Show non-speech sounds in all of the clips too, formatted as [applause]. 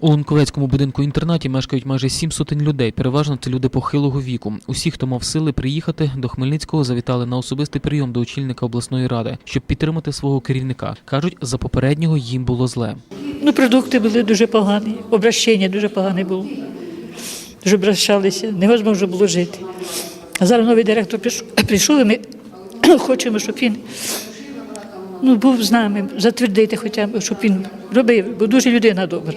У Лунковецькому будинку інтернаті мешкають майже сім сотень людей. Переважно це люди похилого віку. Усі, хто мав сили приїхати до Хмельницького, завітали на особистий прийом до очільника обласної ради, щоб підтримати свого керівника. кажуть, за попереднього їм було зле. Ну, продукти були дуже погані, обращення дуже погане було. Дуже обращалися, невозможно було жити. А зараз новий директор прийшов, і ми [clears throat] хочемо, щоб він ну, був з нами, затвердити хоча б, щоб він робив, бо дуже людина добра.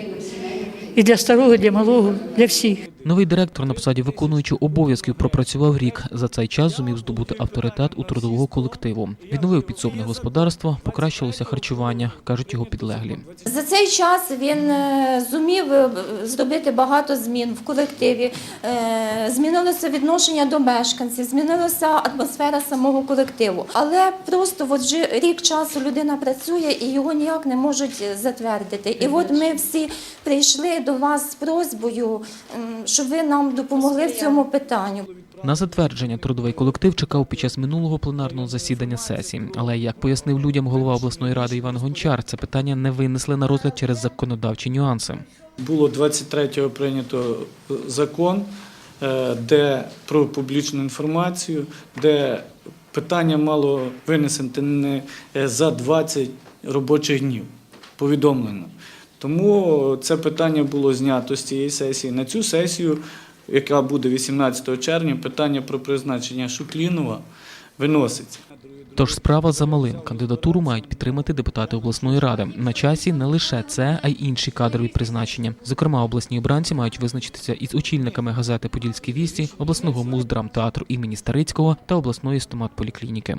І для старого, і для малого, для всіх. Новий директор на посаді виконуючи обов'язків пропрацював рік. За цей час зумів здобути авторитет у трудового колективу. Відновив підсобне господарство, покращилося харчування, кажуть його підлеглі. За цей час він е, зумів е, зробити багато змін в колективі. Е, Змінилося відношення до мешканців, змінилася атмосфера самого колективу. Але просто от вже рік часу людина працює і його ніяк не можуть затвердити. І от ми всі прийшли до вас з просьбою, щоб ви нам допомогли в цьому питанню. На затвердження трудовий колектив чекав під час минулого пленарного засідання сесії. Але як пояснив людям голова обласної ради Іван Гончар, це питання не винесли на розгляд через законодавчі нюанси. Було 23-го прийнято е, закон, е, де про публічну інформацію, де питання мало винесено не е, за 20 робочих днів повідомлено. Тому це питання було знято з цієї сесії. На цю сесію, яка буде 18 червня, питання про призначення Шуклінова виноситься. Тож справа за малим. Кандидатуру мають підтримати депутати обласної ради. На часі не лише це, а й інші кадрові призначення. Зокрема, обласні обранці мають визначитися із очільниками газети Подільські вісті, обласного муздрамтеатру імені Старицького та обласної стоматполіклініки.